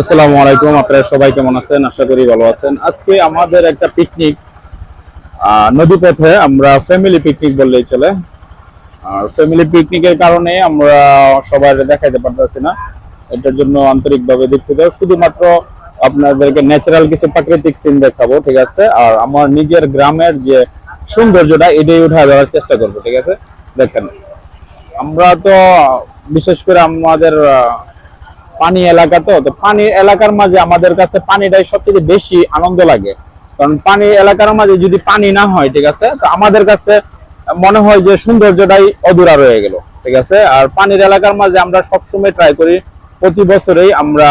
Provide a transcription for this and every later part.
আসসালামু আলাইকুম, আপনারা সবাই কেমন আছেন? আশা করি ভালো আছেন। আজকে আমাদের একটা পিকনিক নদী পথে আমরা ফ্যামিলি পিকনিক বললেই চলে। আর ফ্যামিলি পিকনিকের কারণে আমরা সবাই দেখাইতে পারতেছি না। এটার জন্য আন্তরিকভাবে দুঃখিত। শুধুমাত্র আপনাদেরকে ন্যাচারাল কিছু প্রাকৃতিক সিন দেখাবো, ঠিক আছে? আর আমার নিজের গ্রামের যে সৌন্দর্যটা, এটাই উঠা দেওয়ার চেষ্টা করব, ঠিক আছে? দেখেন, আমরা তো বিশেষ করে আমাদের পানি এলাকা তো তো পানি এলাকার মাঝে আমাদের কাছে পানিটাই সবথেকে বেশি আনন্দ লাগে। কারণ পানি এলাকার মাঝে যদি পানি না হয়, ঠিক আছে, তো আমাদের কাছে মনে হয় যে সৌন্দর্যটাই অধুরা রয়ে গেল, ঠিক আছে? আর পানির এলাকার মাঝে আমরা সবসময় ট্রাই করি প্রতি বছরেই আমরা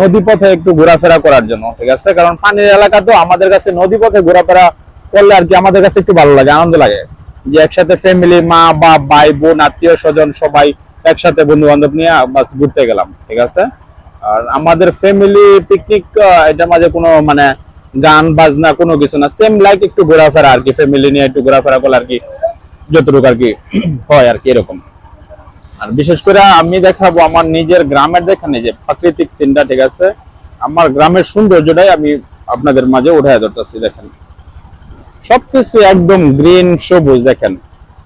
নদী পথে একটু ঘোরাফেরা করার জন্য, ঠিক আছে? কারণ পানির এলাকা তো আমাদের কাছে নদী পথে ঘোরাফেরা করলে আর কি আমাদের কাছে একটু ভালো লাগে, আনন্দ লাগে। যে একসাথে ফ্যামিলি মা বা ভাই, বোন আত্মীয় স্বজন সবাই একসাথে বন্ধু বান্ধব নিয়ে বাস ঘুরতে গেলাম, ঠিক আছে? আর আমাদের ফ্যামিলি পিকনিক এটার মাঝে কোনো মানে গান, বাজনা, কোনো কিছু না সেম লাইক একটু ঘোরাফেরা আর কি ফ্যামিলি নিয়ে একটু ঘোরাফেরা করলে আর কি, যতটুকু আর কি হয় আর কি, এরকম। আর বিশেষ করে আমি দেখাবো আমার নিজের গ্রামের দেখেন যে প্রাকৃতিক সিনটা ঠিক আছে? আমার গ্রামের সৌন্দর্যটাই আমি আপনাদের মাঝে উঠায় ধরতেছি, দেখেন। সবকিছু একদম গ্রিন সবুজ, দেখেন।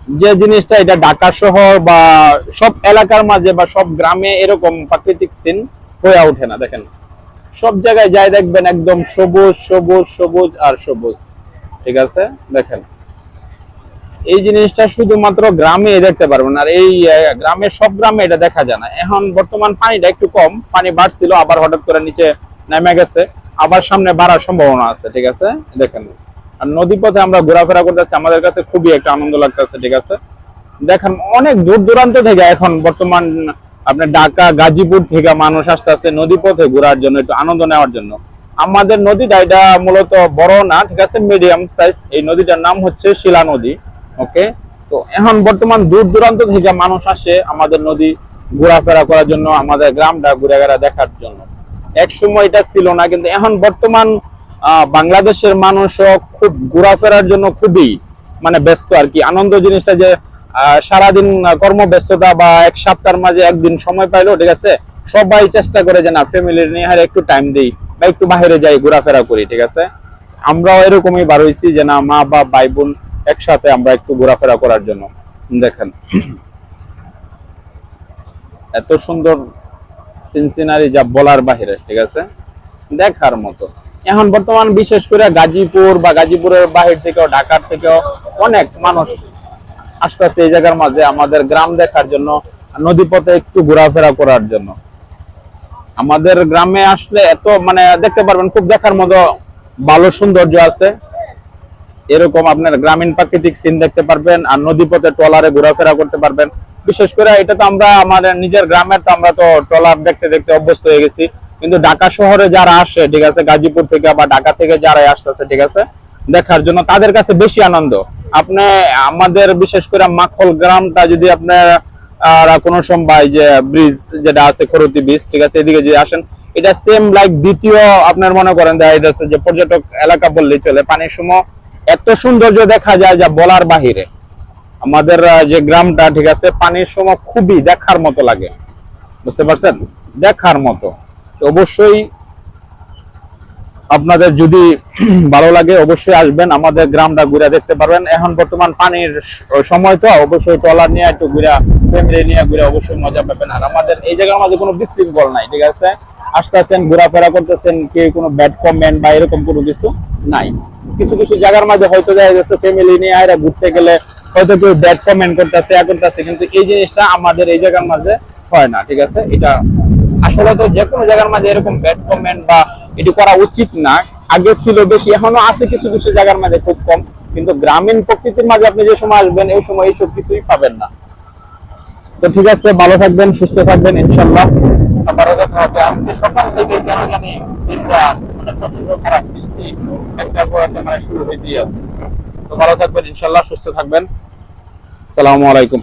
যে জিনিসটা এটা ঢাকা শহর বা সব এলাকার মাঝে বা সব গ্রামে এরকম প্রাকৃতিক সিন হয়ে ওঠে না দেখেন। সব জায়গায় যাই দেখবেন একদম সবুজ সবুজ সবুজ আর সবুজ ঠিক আছে? দেখেন। এই জিনিসটা শুধুমাত্র গ্রামে দেখতে পারবেন আর এই আহ, গ্রামের সব গ্রামে এটা দেখা যায় না। এখন বর্তমান পানিটা একটু কম পানি বাড়ছিল আবার হঠাৎ করে নিচে নেমে গেছে আবার সামনে বাড়ার সম্ভাবনা আছে ঠিক আছে? দেখেন। আর নদী পথে আমরা ঘোরাফেরা করতেছি, আমাদের কাছে খুবই একটা আনন্দ লাগতেছে, ঠিক আছে? দেখেন, অনেক দূর দূরান্ত থেকে এখন বর্তমান, আপনার ঢাকা, গাজীপুর থেকে মানুষ আসতেছে নদী পথে ঘোরার জন্য, একটু আনন্দ নেওয়ার জন্য। আমাদের নদীটা, এটা মূলত বড় না, ঠিক আছে? মিডিয়াম সাইজ, এই নদীটার নাম হচ্ছে শিলা নদী, ওকে? তো এখন বর্তমান দূর দূরান্ত থেকে মানুষ আসে আমাদের নদী ঘোরাফেরা করার জন্য, আমাদের গ্রামটা ঘুরে ঘেরা দেখার জন্য। এক সময় এটা ছিল না, কিন্তু এখন বর্তমান বাংলাদেশের মানুষও খুব ঘোরাফেরার জন্য খুবই মানে ব্যস্ত আর কি। আনন্দ জিনিসটা যে সারাদিন কর্মব্যস্ততা বা এক সপ্তাহের মাঝে একদিন সময় পাইলো ঠিক আছে? সবাই চেষ্টা করে যে না ফ্যামিলির নিয়ে একটু টাইম দেই বা একটু বাইরে যাই, ঘোরাফেরা করি, ঠিক আছে? আমরাও এরকমই বার হইছি যে না, মা বা ভাই বোন একসাথে আমরা একটু ঘোরাফেরা করার জন্য। দেখেন। এত সুন্দর সিনসিনারি যা বলার বাহিরে, ঠিক আছে? দেখার মতো। এখন বর্তমান বিশেষ করে গাজীপুর বা গাজীপুরের বাহির থেকেও, ঢাকার থেকেও অনেক মানুষ আসতেছে এই জায়গার মাঝে আমাদের গ্রাম দেখার জন্য নদী পথে একটু ঘোরাফেরা করার জন্য। আমাদের গ্রামে আসলে এত মানে দেখতে পারবেন, খুব দেখার মতো ভালো সৌন্দর্য আছে। এরকম আপনার গ্রামীণ প্রাকৃতিক সিন দেখতে পারবেন আর নদী পথে ট্রলারে ঘোরাফেরা করতে পারবেন। বিশেষ করে এটা তো আমরা আমাদের নিজের গ্রামের তো আমরা তো ট্রলার দেখতে দেখতে অভ্যস্ত হয়ে গেছি। কিন্তু ঢাকা শহরে যারা আসে, ঠিক আছে, গাজীপুর থেকে বা ঢাকা থেকে যারা আসতেছে, ঠিক আছে, দেখার জন্য তাদের কাছে বেশি আনন্দ। আপনি, আমাদের বিশেষ করে মাখল গ্রামটা যদি আপনার কোনো সময় যে ব্রিজ যেটা আছে, খরতি ব্রিজ, ঠিক আছে, এদিকে যদি আসেন, এটা সেম লাইক দ্বিতীয় আপনার মনে করেন দেখা যাচ্ছে যে পর্যটক এলাকা বললেই চলে। পানির সময় এত সৌন্দর্য দেখা যায় যা বলার বাহিরে। আমাদের যে গ্রামটা, ঠিক আছে, পানির সময় খুবই দেখার মতো লাগে। বুঝতে পারছেন? দেখার মতো। অবশ্যই আপনাদের যদি ভালো লাগে, অবশ্যই আসবেন আমাদের গ্রামটা ঘুরে দেখতে পারবেন। এখন বর্তমান পানির সময় তো, অবশ্যই ট্রলার নিয়ে একটু ঘুরে, ফ্যামিলি নিয়ে ঘুরে অবশ্যই মজা পাবেন। আর আমাদের এই জায়গার মাঝে কোনো বিশৃঙ্খল নাই, ঠিক আছে? আসতেছেন, ঘোরাফেরা করতেছেন, কেউ কোনো ব্যাড কমেন্ট বা এরকম কোনো কিছু নাই। কিছু কিছু জায়গার মাঝে হয়তো দেখা যাচ্ছে ফ্যামিলি নিয়ে আয়রা ঘুরতে গেলে হয়তো কেউ ব্যাড কমেন্ট করতেছে, ইয়া করতেছে, কিন্তু এই জিনিসটা আমাদের এই জায়গার মাঝে হয় না, ঠিক আছে? এটা আসলে তো যে কোনো জায়গার মাঝে এরকম ব্যাড কমেন্ট বা এটি করা উচিত না। আগে ছিল বেশি এখনও আছে কিছু কিছু জায়গার মাঝে খুব কম। কিন্তু গ্রামীণ প্রকৃতির মাঝে আপনি যে সময় আসবেন এই সময় এইসব কিছুই পাবেন না। তো ঠিক আছে ভালো থাকবেন সুস্থ থাকবেন ইনশাল্লাহ আবারও দেখা হবে আজকে সকাল থেকে কেন জানি দিনটা মানে প্রচণ্ড খারাপ বৃষ্টি একটা পর একটা মানে শুরু হইতেই আছে। তো ভালো থাকবেন ইনশাল্লাহ সুস্থ থাকবেন। আসসালামু আলাইকুম।